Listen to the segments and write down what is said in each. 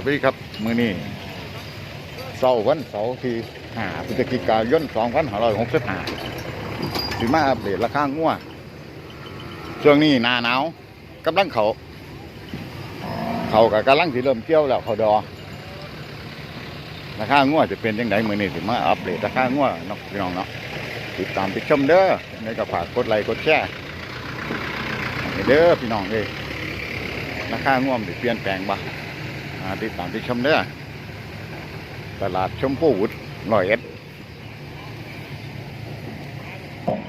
สวัสดีครับ มือนี้เสาร์วันเสาร์ที่หาพฤศจิกายนสองพันห้าร้อยหกสิบห้าถึงมาอัปเดตราคางัวช่วงนี้หนาหนาวกำลังเขา เขากับกำลังสิเริ่มเกี่ยวแล้วเขาดอราคางัวจะเป็นยังไงมือนี้ถึงมาอัปเดตราคางัวเนาะพี่น้องเนาะติดตามติดชมเด้อในกระฝากกดไลค์กดแชร์เด้อพี่น้องเลยราคางัวมันเปลี่ยนแปลงบ่อ่า ติดตามที่ชมเด้อตลาดชมพูวุฒร้อยเอ็ด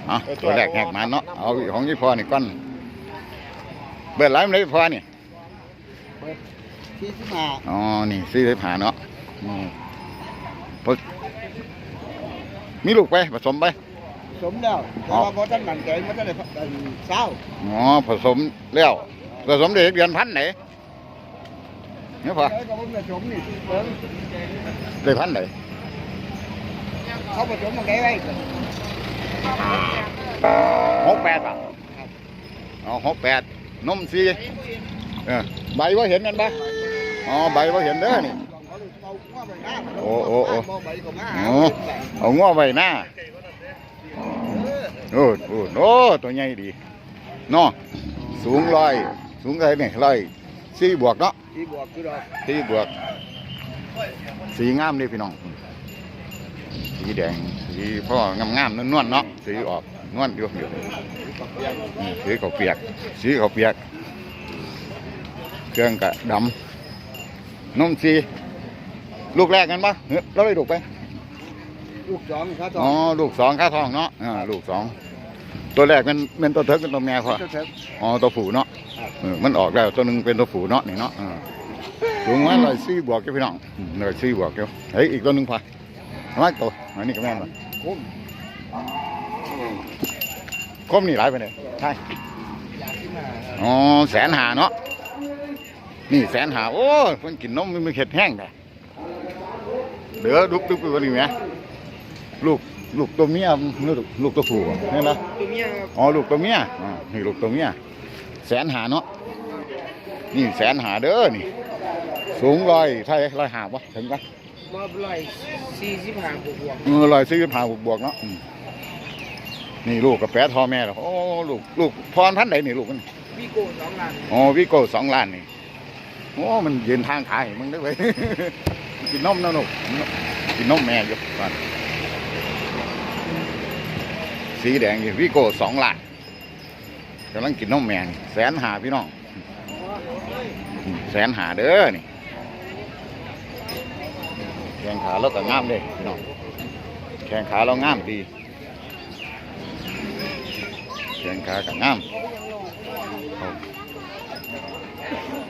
เอาตัวแรกแหกมาเนาะเอาของยี่พอนี่ก้อนเบิดไลฟ์เลยพอนี่ที่สิบห้าอ๋อนี่ซื้อได้ผ่าเนาะอืมพอมีลูกไปผสมไปสมแล้วแต่ว่าพอท่านหมั่นใจมันจะได้เศร้าอ๋อผสมแล้วผสมเด็กเดือนพันไหน เนี่ยพอแล้วก็ผมจะสมนี่เบิ้งเด็กพันไหนเขาผสมมันได้ไว้ก่อนหกแปดอะอ๋อหกแปดนมซีเออใบว่าเห็นกันปะอ๋อใบว่าเห็นเด้อนี่โอ้โอ้โอ้ใบก็มาโอ้เอาง้อไว้หน้าโอ้โอ้โอ้ตัวใหญ่ดีเนาะสูงร้อยสูงเท่าไหร่เนี่ยร้อย สี่บวกเนาะที่บวกคือดอกสี่บวก สีงามเลยพี่น้อง สีแดง สีพ่องามๆนวลๆเนาะ สีออกนวลอยู่อยู่อืมสีเขาวเปียก สีเขาวเปียก เครื่องกะดำนมสีลูกแรกกันปะเฮ้ยเราได้ลูกไป ลูกสองครับสออ๋องลูกสองค่าทองเนาะอ่าลูกสอง ตัวแรกมันเป็นตัวเทิกเป็นตัวแม่เขาเจ้าเถิดอ๋อตัวผูเนาะครับเออมันออกแล้วตัวหนึงเป็นตัวผูเนาะนี่เนาะอ่าสูงไว้ร้อยสี่บวกจ้ะพี่น้องอืมร้อยสี่บวกเจ้าเฮ้ยอีกตัวหนึงพอมาอีกตัวอันนี้ก็แม่นบ่คุ้มคมนี่หลายไปเลยใช่อยากที่มาอ๋อแสนหาเนาะนี่แสนหาโอ้ยมันกินนมมันเข็ดแห้งแต่เหลือดุกดุกไปกว่านี้ไหมลูก ลูกตัวเมียลูกลูกตัวผู้บ่นี่นะตัวเมียครับอ๋อลูกตัวเมียอ่านี่ลูกตัวเมียแสนหาเนาะนี่แสนหาเด้อนี่ สูงร้อยใช่ร้อยหาปะถึงปะมาร้อยสี่สิบห้าบวกบวกเออร้อยสี่สิบห้าบวกบวกเนาะอืมนี่ลูกกับแปะทอแม่แล้วโอ้ลูกลูกพรพันธุ์ไหนนี่ลูกมันวีโก้สองล้านอ๋อวิโก้สองล้านนี่โอ้มันยืนทางขายมึงได้ไว้ยกินนมนะลูกกินนมแม่อยู่บ้าน สีแดงนี่วิโก้สองล้านกำลังกินนมแม่นี่แสนหาพี่น้องแสนหาเด้อนี่แข้งขาเราก็งามเลยพี่น้องแข้งขาเรางามดีแข้งขาก็งามเอา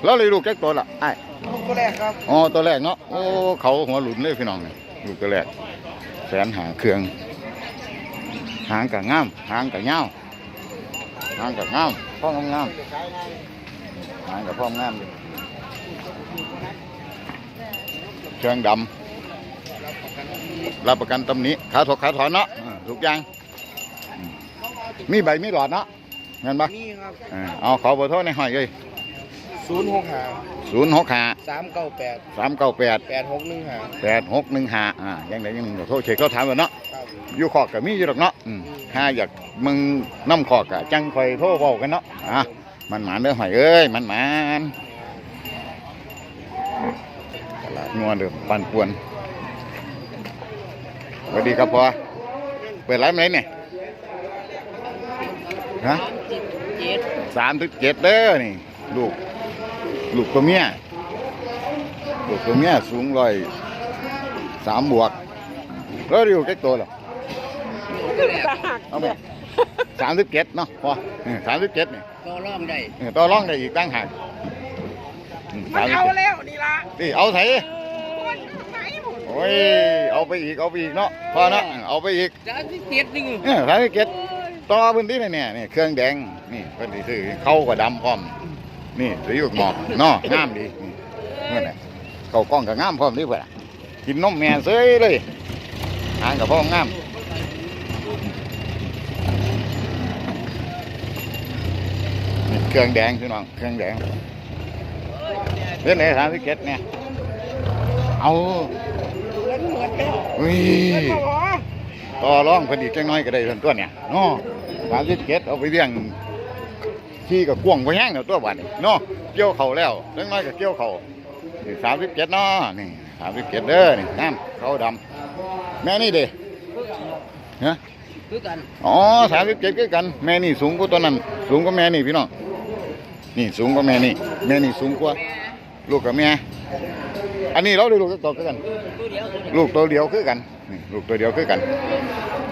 แล้วเลยลูกแก๊กตัวละไอ้ายลูกตัวแรกครับอ๋อตัวแรกเนาะโอ้เขาหัวหลุนเลยพี่น้องนี่ลูกตัวแรกแสนหาเครื่อง หางกับงามหางกับเงาวหางกับงามพ่องงามๆหางกับพ่องงามอยู่เครื่องดำรับประกันตำหนี้ขาถกขาถอนเนาะอ่าทุกอย่างอืมมีใบมีหลอดเนาะเงินปะนี่ครับอ่าเอาขอเบอร์โทรในห้อยเลย ศูนย์หกห้าศูนย์หกห้าสามเก้าแปดสามเก้าแปดแปดหกหนึ่งห้าแปดหกหนึ่งห้าอ่ายังไงยังหนึ่งโทรเช็คเขาถามกันเนาะครับอยู่ขอกกับมีอยู่หรอกเนาะอืมถ้าอยากมึงน้ำขอกกะจังคอยโทรบอกกันเนาะอะมันหมานเด้อหอยเอ้ยมันหมานตลาดงัวเด้อปันป่วนสวัสดีครับพ่อเปิดร้านไหนเนี่ยฮะเจ็ดสามถึงเจ็ดเด้อนี่ลูก ลูกตัวเมียลูกตัวเมียสูงร้อยสามบวกแล้วอยู่แค่ตัวเหรอเอาไหมสามสิบเจ็ดเนาะพอสามสิบเจ็ดนี่ก็ร่องได้เออต่อรองได้อีกตั้งหากอืมมันเอา37แล้วนี่ละนี่เอาใส่คนไหนหมดโอ้ยเอาไปอีกเอาไปอีกเนาะพอเนาะเอาไปอีกจะที่เจ็ดหนึ่งเออสามสิบเจ็ดต่อพื้นที่เนี่ยเนี่ยนี่เครื่องแดงนี่เพิ่นสิซื้อเข้ากับดำพร้อม นี่สีหมอกเนาะงามดีนี่นั่นแหละเขากล้องกับงามพร้อมนี่เพื่อนกินนมแม่เซยเลยหางกับพ่องามนี่เครื่องแดงพี่น้องเครื่องแดงเล่นไหนสามสิบเจ็ดเนี่ยเอาเงินเหมือนแล้วอุ้ยเงินพอต่อร้องเพอดีจังน้อยก็ได้เท่าตัวเนี่ยเนาะสามสิบเจ็ดเอาไปเลี้ยง ที่กับกวางก็แห้งเนาะตัวบัดนี้เนาะเกี่ยวเขาแล้วจังน้อยก็เกี่ยวเขานี่สามสิบเจ็ดเนาะนี่สามสิบเจ็ดเด้อนี่น้ำเขาดำแม่นี่เด้ฮะคือกันอ๋อสามสิบเจ็ดคือกัน แม่นี่สูงกว่าตัวนั้น สูงกว่าแม่นี่พี่น้องนี่สูงกว่าแม่นี่แม่นี่สูงกว่า ลูกกับแม่อันนี้เราได้ลูกตัวคือกัน ลูกตัวเดียวคือกันนี่ลูกตัวเดียวคือกัน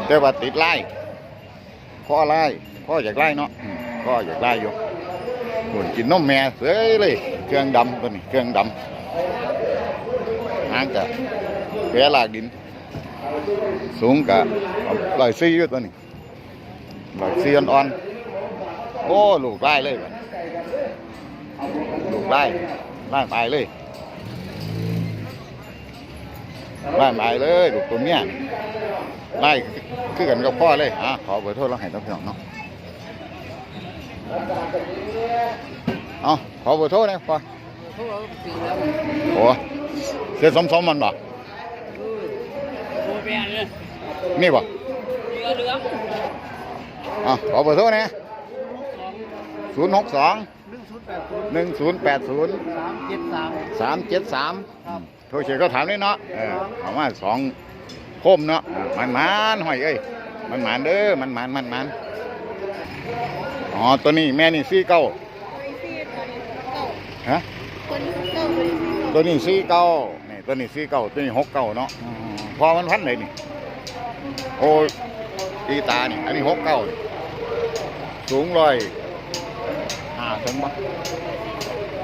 แต่ว่าติดไล่พ่อไล่พ่ออยากไล่เนาะอืม พ่ออยากไล่อยู่หุ่นกินนมแม่เสยเลยเครื่องดำตัวนี้เครื่องดำหางกะแผลลากดิน สูงกะลอยซี่อยู่ตัวนี้ลอยซี่อ่อนๆโอ้ลูกไล่เลยลูกไล่ไล่ตายเลยไล่ตายเลยลูกตัวเมียไล่คือกันกับพ่อเลยอะขอเบอร์โทรเราให้ต้องพี่น้องเนาะ เอาขอเบอร์โทรหนะพ่อพวกเราปีแล้วโอ้เสียสมสมมันบ่โอ้แม่เนี่ยนี่บ่เหลือเหลืออะขอเบอร์โทรนะศูนย์หกสองหนึ่งศูนย์แปดศูนย์หนึ่งศูนย์แปดศูนย์สามเจ็ดสามสามเจ็ดสามครับโทรเชียร์ก็ถามเลยเนาะเออเอามาสองโคมเนาะมันมันหอยเอ้ยมันมันเด้อมันมันมันมัน อ๋อตัวนี้แม่นี่ซี่เก้าฮะตัวนี้ซี่เก้านี่ตัวนี้ซี่เก้าตัวนี้หกเก้าเนาะพอมันพันเลยนี่ โอ้ตีตานี่อันนี้หกเก้าสูงร้อยห้าถึงบ้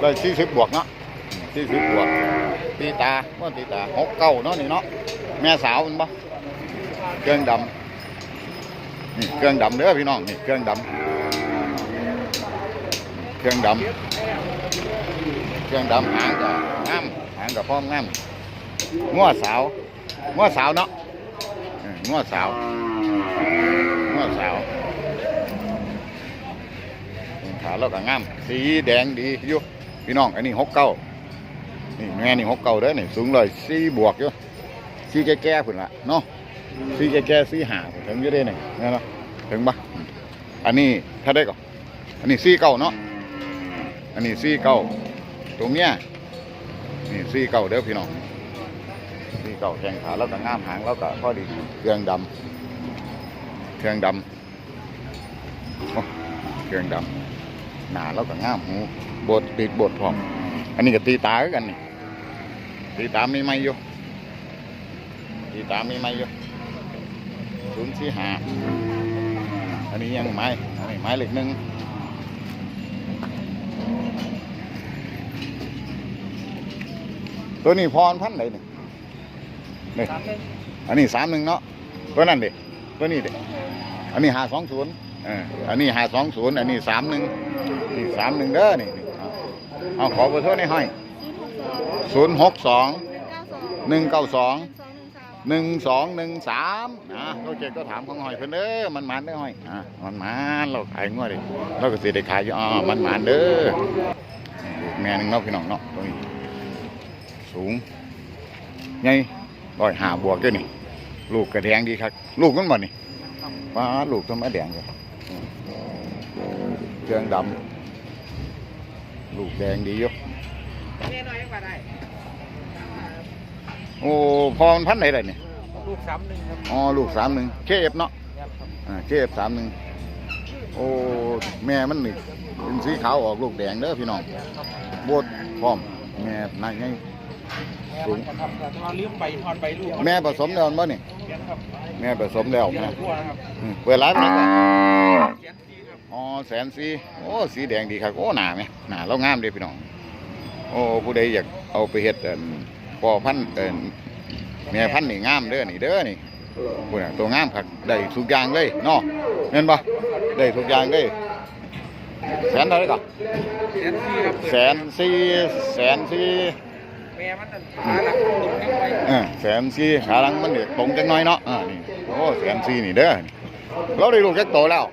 ร้อยสี่สิบบวกเนาะสี่สิบบวกตีตาเมื่อตีตาหกเก้าเนาะนี่เนาะแม่สาวมันบ่เครื่องดำนี่เครื่องดำเด้อพี่น้องนี่เครื่องดำ เครื่องดำเครื่องดำหางกับงามหางกับพร้อมงามง้อสาวง้อสาวเนาะง้อสาวง้อสาวขาเราก็งามสีแดงดีอยู่พี่น้องอันนี้หกเก้านี่แม่นี่หกเก่าเด้อนี่สูงเลยสีบวกอยู่สีแก่ๆพุ่นละเนาะสีแก่ๆสีหาถึงอยู่ได้นี่เนาะถึงปะอันนี้ถ้าได้ก่อนอันนี้สีเก้าเนาะ อันนี้สี่เก้าตัวเมียนี่สี่เก้าเด้อพี่น้องสี่เก้าแข้งขาแล้วก็ง่ามหางแล้วก็พอดีเครื่องดำเครื่องดำเครื่องดำหนาแล้วก็ง่ามหูบดติดบดพร้อมอันนี้ก็ตีตากันนี่ตีตามีไม่อยู่ตีตามีไม่อยู่ศูนย์สี่หาอันนี้ยังไม้อันนี้ไม้เหล็กหนึ่ง ตัวนี้พรพันไหนนี่นี่สามหนึ่งอันนี้สามหนึ่งเนาะตัวนั้นเด็ตัวนี้เด็อันนี้หาสองศูนย์อันนี้หาสองศูนย์อันนี้สามหนึ่งนี่สามหนึ่งเด้อนี่นี่เอาเอาขอเบอร์โทรนี่ให้ศูนย์หกสองหนึ่งเก้าสอง หนึ่งสองหนึ่งสามนะโอเคก็ถามของหอยเพิ่นเด้อมันมันเด้อหอยอะมันมันเราขายงวดดิเราก็สิได้ขายอยู่อ่ามันมันเด้อลูกแม่หนึงเนาะพี่น้องเนาะตรงนี้สูงใหญ่ร้อยห้าบวกด้อนี่ ลูกกระแดงดีครับ ลูกมันบ่นี่ป้าลูกทำไมแดงเลยเครื่องดำลูกแดงดีอยู่แม่น้อยกว่าได้ โอ้พอมันพันไหนเลยเนี่ยลูกสามหนึ่งครับอ๋อลูกสามหนึ่งเคเอฟเนาะครับอ่าเคเอฟสามหนึ่งโอ้แม่มันนี่เป็นสีขาวออกลูกแดงเด้อพี่น้องโบดพร้อมแม่นายไงสูงครับเราเลี้ยงไปทอนไปลูกแม่ผสมแล้วบ่นี่ครับแม่ผสมแล้วเลี้ยแม่งทั่วนะครับอืมเปิดร้านไหมครับเสียงดีครับอ๋อแสนสีโอ้สีแดงดีครับโอ้หนาไหมหนาเรางามเด้พี่น้องโอ้ผู้ใดอยากเอาไปเฮ็ดเอิ่น พ่อพันธุ์เอิ่นแม่พันธุ์นี่งามเด้อนี่เด้อนี่ผู้น่ะตัวงามครับได้ทุกอย่างเลยเนาะเห็นปะได้ทุกอย่างเลยแสนเท่าไหร่ก่อนเสียงดีครับแสนสี่แสนสี่แม่มันขาหลังตรงนี้ไว้เออแสนสี่ขาหลังมันเด็กตรงจังน้อยเนาะอ่านี่โอ้แสนสี่นี่เด้อเราได้ลูกแจ็คโตแล้ว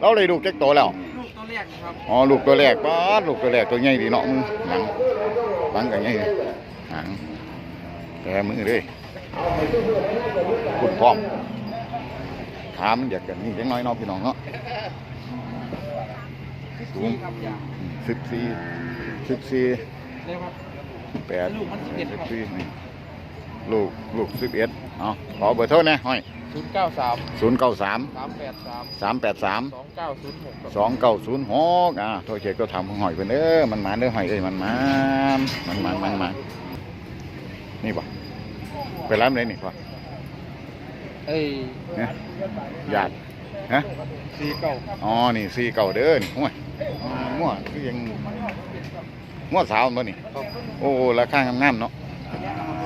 เราได้ลูกแจ็คโตแล้วลูกตัวแรกครับอ๋อลูกตัวแรกป้าดลูกตัวแรกตัวใหญ่ดีเนาะมึงหนังหนังกันใหญ่หางแกมือเลยคุณพร้อมถามอยากกันนี่ยังน้อยเนาะพี่น้องเนาะสูงสิบสี่สิบสี่แปดสิบสี่นี่ลูกลูกสิบเอ็ดเอาขอเบอร์โทรนะห้อยศูนย์เก้าสามศูนย์เก้าสามสามแปดสามสามแปดสามสองเก้าศูนย์หกสองเก้าศูนย์หกอ่าโทษเช็คก็ทำของหอยเพิ่นเด้อมันมาเด้อหอยเอ้ยมันมามันมามันมา นี่บ่ไปร้านไหนนี่พ่อเอ้ยเนี่ยญาติฮะสี่เก้าอ๋อนี่ซีเก่าเด้อนี่ห่วยมั่วคือยังมั่วสาวมันนี่โอ้ราคางามๆเนาะ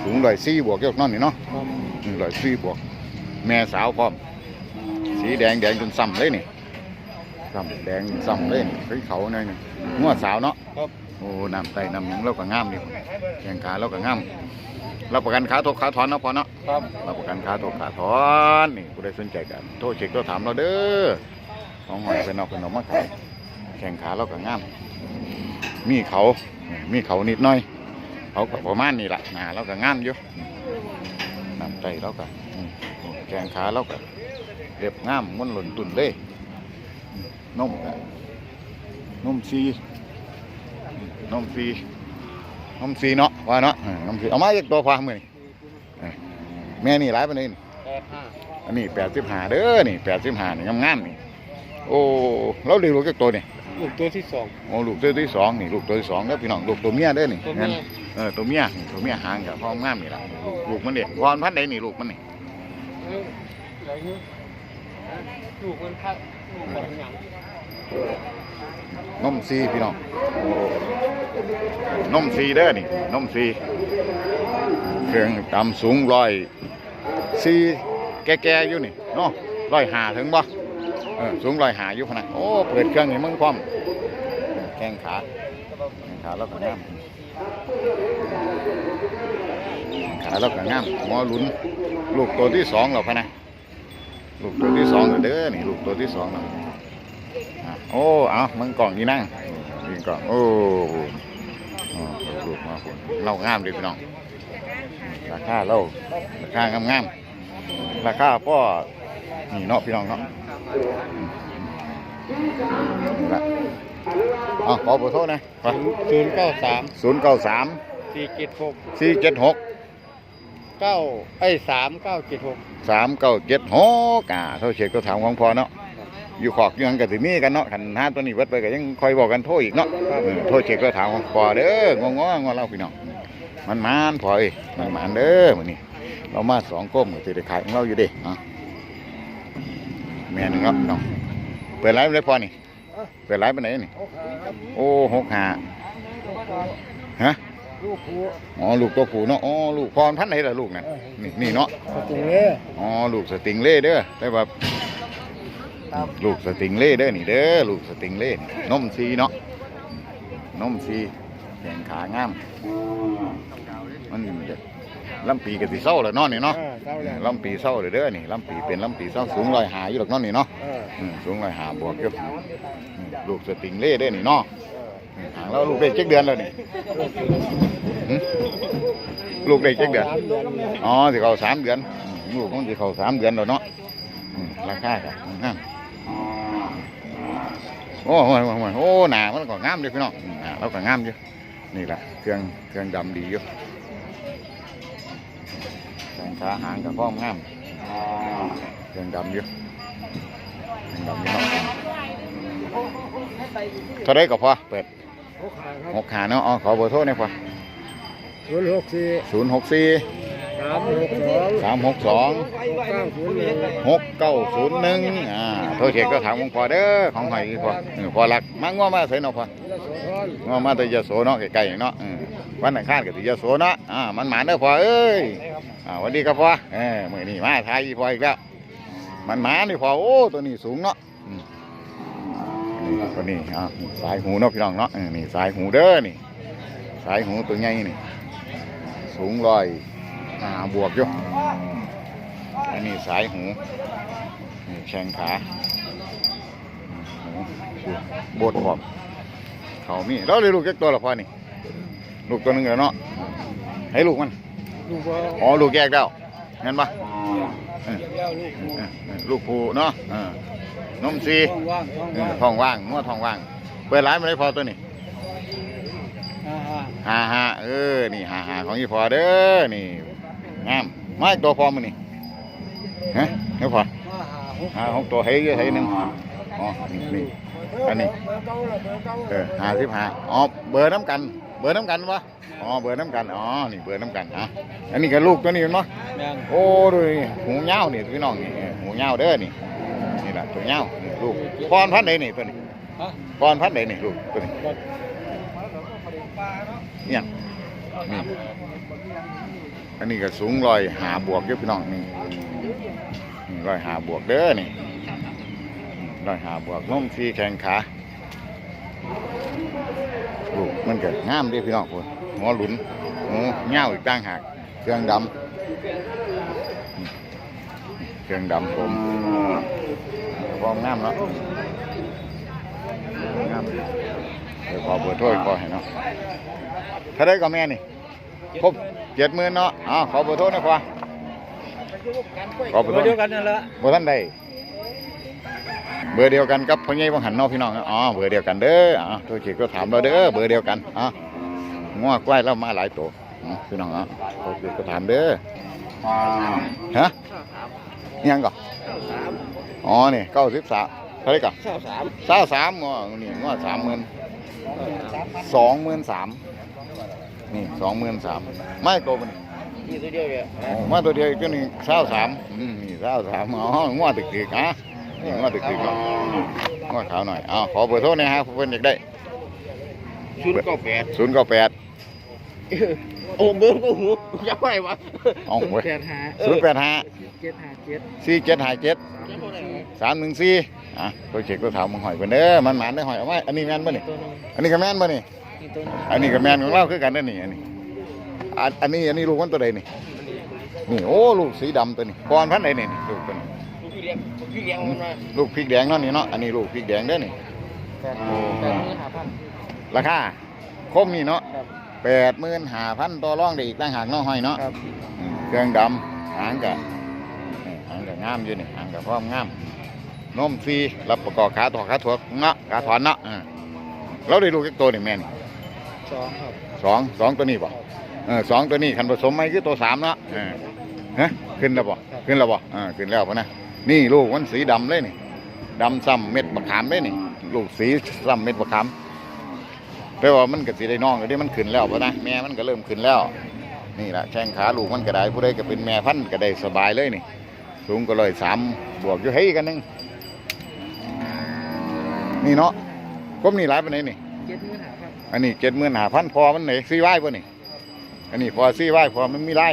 สูงร้อยสี่บวกยกนอนนี่เนาะร้อยสี่บวก แม่สาวพร้อม สีแดงแดงจนซ้ำเลยนี่ซ้ำแดงซ้ำเลยนี่คือเขาเนี่ยนี่มั่วสาวเนาะครับ โอ้น้ำไตน้ำหยังเราก็งามดิแข่งขาเราก็งามรับประกันขาทกขาถอนเนาะพอเนาะครับรับประกันขาทกขาถอนนี่ผู้ใดสนใจกันโทรเช็คโทรถามเราเด้อของหอยเป็นเอาเป็นเอามาขายแข่งขาเราก็งามมีเขามีเขานิดหน่อยเขาก็ประมาณนี้แหละหนาเราก็งามอยู่น้ำไตเราก็อืมแข่งขาเราก็เรียบงามม้วนหล่นตุ่นเลยอืมนมก็ นมซีอืมนมซีนมซีเนาะว่าเนาะเออนมซีเอามาอีกตัวพามือนี่เออแม่นี่หลายปานนี้นี่แปดห้าอันนี้แปดสิบห้าเด้อนี่แปดสิบห้านี่งามๆนี่โอ้เราเลี้ยงลูกจากตัวนี่ลูกตัวที่สองโอ้ลูกตัวที่สองนี่ลูกตัวที่สองเด้อพี่น้องลูกตัวเมียเด้อนี่ตัวเมียงั้นเออตัวเมียนี่ตัวเมียหางกับพ่องามนี่ล่ะลูกลูกมันเด็กพรพันธุ์ใดนี่ลูกมันนี่ลูกมันพักลูกมันหยัง นมซีพี่น้องโอ้นมซีเด้อนี่นมซีเครื่องตำสูงร้อยซีแก่ๆอยู่นี่เนาะร้อยหาถึงบ่เออสูงร้อยหาอยู่พะนะโอ้เปิดเครื่องให้มึงพร้อมแข้งขาแข้งขาแล้วก็งามแข้งขาแล้วก็งามหมอลุ้นลูกตัวที่สองแล้วพะนะลูกตัวที่สองเด้อนี่ลูกตัวที่สองแล้วอะ โอ้เอามึงกล่องนี่นั่งนี่กล่องโอ้โหอ๋อลูกมาคนเรางามเลยพี่น้อง ราคาเราราคางามงามๆราคาพ่อนี่เนาะพี่น้องเนาะนี่ละอ๋อขอเบอร์โทรนะศูนย์เก้าสามศูนย์เก้าสามสี่เจ็ดหกสี่เจ็ดหกเก้าไอ้สามเก้าเจ็ดหกสามเก้าเจ็ดหกอ่าเท่าเช็คก็ถามของพอเนาะ อยู่ขอกอยังกับสิมีกันเนาะขันห้าตัวนี้เวิดไปก็ยังคอยบอกกันโทษอีกเนาะเออโทษเช็คก็ถามของพอเด้องงงอเล่าพี่น้องมันมานพอเอ้ยมันมานเด้อมื้อนี้เรามาสองก้มก็สิได้ขายของเราอยู่เด้อะแม่นครับพี่น้องเปิดไลฟ์เลยพอนี่เปิดไลฟ์ไปไหนนี่โอ้หกห้าฮะลูกผู้อ๋อลูกตัวผู้เนาะอ๋อลูกพรพันธุ์ไหนล่ะลูกนั่นนี่นี่เนาะจริงเลยอ๋อลูกสติงเล่เด้อได้แบบ ลูกสติงเล่เด้อนี่เด้อลูกสติงเล่นี่นมซีเนาะนมซีแข่งขางาม มันจะลำปีกับสีเศร้าแล้วเนาะนี่เนาะอ่าเศร้าแล้วลำปีเศร้าเลยเด้อนี่ลำปีเป็นลำปีเศร้าสูงร้อยหาอยู่หรอกเนาะนี่เนาะเอออืมสูงร้อยหาบวกอยู่อืมลูกสติงเล่เด้อนี่เนาะอืมหางแล้วลูกได้เจ็ดเดือนแล้วนี่หึลูกได้เจ็ดเดือนสามเดือนเนี่ยอ๋อสิเขาสามเดือนอืมลูกมันสิเขาสามเดือนแล้วเนาะอืมราคาค่ะงาม โอ้โหโอ้โหโอ้หนามันก็งามเลยพี่น้องหนาเราก็งามอยู่นี่แหละเครื่องเครื่องดำดีอยู่แขงขาหางกับข้อมงามเครื่องดำอยู่เครื่องดำอยู่เนาะเท่าไรก็พอเปิดหกขาครับหกขาเนาะอ๋อขอเบอร์โทรหน่อยพอศูนย์หกสี่ศูนย์หกสี่ สามหกสองสามหกสองเก้าศูนย์หนึ่งหกเก้าศูนย์หนึ่งอ่าโทรเช็คก็ถามของพ่อเด้อของหอยพ่อเออพ่อรักมาง้อมาใส่เนาะพ่อยโสธรง้อมาแต่ยะโสเนาะใกล้ๆเนาะเออวันอังคารก็สิยะโสเนาะอ่ามันหมานเด้อพ่อเอ้ยอ่าวัสดีครับพ่อเออมื้อนี้มาทายอีพ่ออีกแล้วมันหมานี่พ่อโอ้ตัวนี้สูงเนาะอืมตัวนี้อ่าสายหูเนาะพี่น้องเนาะเออนี่สายหูเด้อนี่ สายหูตัวใหญ่นี่สูงร้อย อ่าบวกอยู่อันนี้สายหูนี่แข้งขาหูโบดพร้อมเขามีเราเลยลูกจักตัวละพอนี่ ลูกตัวหนึงแล้วเนาะให้ลูกมันลูกว่าอ๋อลูกแยกแล้วงั้นปะเออแล้วลูกเออเออลูกผูเนาะเออนมซีท้องว่างท้องเอว่าองท้องว่างงวดท้องว่าง เปิดร้านไม่ได้พอตัวนี้อ่าฮ่าฮ่าเออ นี่ฮ่าฮ่าของยี่พอเด้อ นี่ งามมาอีกตัวพอมันนี่ฮะเดี๋ยวพอห้าหาหกหาหกตัวให้เยอะให้หนึ่งอ๋อนี่นี่อันนี้เบอร์เก้าละเบอร์เก้าเออหาสิบหาอ๋อเบอร์น้ำกัน เบอร์น้ำกันวะอ๋อเบอร์น้ำกันอ๋อนี่เบอร์น้ำกันฮะอันนี้ก็ลูกตัวนี้เนาะแม่นโอ้ดูนี่หูเงานี่พี่น้องนี่เออหูเงาเด้อนี่นี่แหละตัวเงานี่ลูกปอนพันธุ์ใดนี่ตัวนี้ฮะปอนพันธุ์ใดนี่ลูกตัวนี้บ่เนี่ยนี่ อันนี้ก็สูงร้อยหาบวกเยอะพี่น้องนี่นี่ร้อยหาบวกเด้อนี่ร้อยหาบวกน้มซีแข่งขาลูกมันเกิดงามเด้อพี่น้องคนหัวหลุนหูเง่าอีกต่างหากเครื่องดำเครื่องดำผมพร้อมงามเนาะงามเดี๋ยวขอเบอร์โทรขอให้เนาะถ้าได้ก็แม่นี่ครบ เจ็ดหมื่นเนาะอ๋อขอเบอร์โทรหนะพ่อขอเบอร์โทรเดียวกันนั่นแหละเบอร์ท่านใดเบอร์เดียวกันกับพ่อใหญ่บังหันเนาะพี่น้องอ๋อเบอร์เดียวกันเด้ออ๋อโทรเช็คก็ถามเราเด้อเบอร์เดียวกันอ๋อง้อควายเรามาหลายตัวอ๋อพี่น้องอ๋อโทรเช็คก็ถามเด้อฮะอิหยังก่อนอ๋อนี่เก้าสิบสามเท่าไหรก่อนเก้าสามเก้าสามง้อนี่ง้อสามหมื่นสองหมื่นสาม นี่สองหมื่นสามไม่โกมันนี่ตัวเดียวเนี่ยอ๋อมาตัวเดียวอีกตัวหนึงเศร้าสามอืมนี่เศร้าสามอ๋องวดตึกตึกๆอะนี่งวดตึกตึกๆเนาะงวดขาวหน่อยอ๋อขอเบอร์โทรหนะฮะเพื่อนอยากได้ศูนย์เก้าแปดศูนย์เก้าแปดโอ้เบอร์ก็หูจะไปวะเอาเว้ยแปดหาศูนย์แปดห้าเจ็ดหาเจ็ดสี่เจ็ดห้าเจ็ดสามหนึ่งสี่อะตัวเช็คตัวถามมึงหอยเพิ่นเด้อมันหมานได้หอยเอาไว้อันนี้แม่นป่ะนี่ตัวหนึงอันนี้ก็แม่นป่ะนี่ นี่ตัวหนึงอันนี้ก็แม่นของเราคือกันเด้อนี่อันนี้อันอันนี้อันนี้ลูกมันตัวใดนี่นี่โอ้ลูกสีดำตัวนี้ปอนพันธุ์ใดนี่นี่ลูกตัวนี้ลูกพี่เลี้ยงลูกพี่เลี้ยงมันมาลูกพริกแดงเนาะนี่เนาะอันนี้ลูกพริกแดงเด้อนี่ แปดแปดหมื่นห้าพันราคาคมนี่เนาะครับแปดหมื่นห้าพันต่อรองได้อีกต่างหากเนาะห้อยเนาะครับอืมเครื่องดำหางกะหางกะงามอยู่นี่หางกะพร้อมงามนมฟรีรับประกอบขาถอดขาถั่วเนาะขาถอนเนาะอ่าเราได้ลูกจักตัวนี่แม่น สองครับสองสองตัวนี้ป่ะเออสองตัวนี้คันผสมไหมคือตัวสามเนาะเออฮะขึ้นแล้วป่ะขึ้นแล้วป่ะอ่าขึ้นแล้วป่ะนะนี่ลูกมันสีดำเลยนี่ดำซ้ำเม็ดมะขามเลยนี่ ลูกสีซ้ำเม็ดมะขามแต่ว่ามันก็สิได้น้องก็ได้มันขึ้นแล้วปะนะแม่มันก็เริ่มขึ้นแล้ว นี่แหละแข้งขาลูกมันก็ได้ผู้ใดก็เป็นแม่พันธุ์ก็ได้สบายเลยนี่ สูงก็เลยสามบวกอยู่ให้กันหนึงนี่เนาะก้มนี่หลายปานไหนนี่เจ็ดหมื่นห้าพัน อันนี้เจ็ดหมื่นหาพันพอมันไหนซีไว้ป่ะนี่ อันนี้พอซีไว้พอมันมีไล่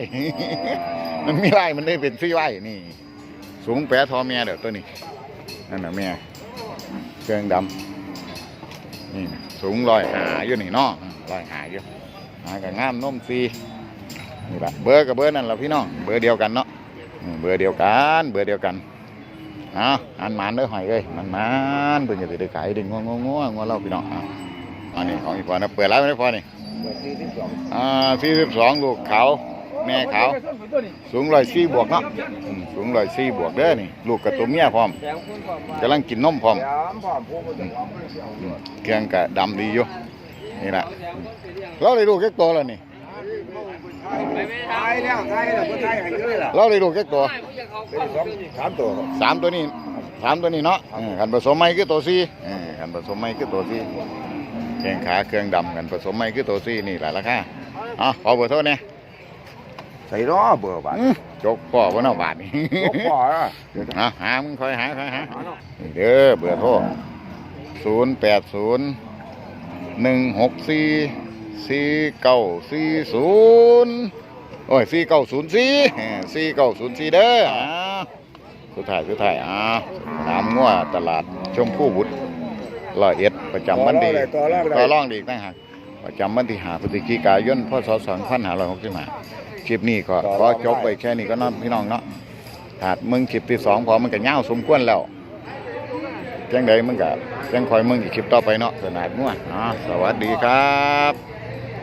มันมีไล่มันได้เป็นซีไว้นี่ สูงแปะทอเมียเดี๋ยวตัวนี้นั่นน่ะเมียเครื่องดำนี่สูงลอยหาอยู่นี่เนาะลอยหาอยู่หากับงามนมฟรีนี่ละเบอร์กับเบอร์นั่นแหละพี่น้องเบอร์เดียวกันเนาะเบอร์เดียวกัน เบอร์เดียวกันเอาอันมานเด้อหอยเอ้ยมันมันเพิ่งจะได้ขายดึงงงงงงเล่าพี่น้อง อะอันนี้ของอีพอนะเปิดร้านไม่ได้พอนี่เบอร์สี่สิบสองอ่าสี่สิบสองลูกเขาแม่เขาสูงร้อยสี่บวกเนาะอืมสูงร้อยสี่บวกเด้อนี่ ลูกกับตัวเมียพร้อมแถมคุณความกำลังกินนมพร้อมแถมพร้อมผู้บริหารอืมเครื่องกะดำดีอยู่นี่แหละเราได้ลูกแค่ตัวแล้วนี่ตายแล้วตายแล้วก็ตายให้เลยล่ะเราได้ลูกแค่ตัวเป็นสองสามตัวครับสามตัวนี้สามตัวนี้เนาะเออกันผสมไม่คือตัวสี่เออกันผสมไม่คือตัวสี่แข้งขาเครื่องดำกันผสมไม่คือตัวสี่นี่แหละราคาอ๋อขอเบอร์โทษเนี่ยใส่ล้อเบอร์บาทอื้อจกพ่อว่าเนาะบาทนี่โอ้ปออะหาหามึงคอยหาคอยหานี่เด้อเบอร์โทรศูนย์แปดศูนย์หนึ่งหกสี่สี่เก้าสี่ศูนย์โอ้ยสี่เก้าศูนย์สี่สี่เก้าศูนย์สี่เด้ออ่าสุดท้ายสุดท้ายอ่าสนามงัวตลาดชมพู่บุตร ร้อยเอ็ดประจำวันดีต่อรองได้ต่อรองดีอีกต่างหากประจำวันที่หาพฤศจิกายนพศสองพันห้าร้อยหกสิบห้าคลิปนี้ก็ขอจบไปแค่นี้ก็เนอนพี่น้องเนาะถาดมึงคลิปที่สองพอมันก็เง่าวสมควรแล้วจังใดมึงก็จังคอยมึงอีกคลิปต่อไปเนาะสนาดมั่วอ๋อสวัสดีครับ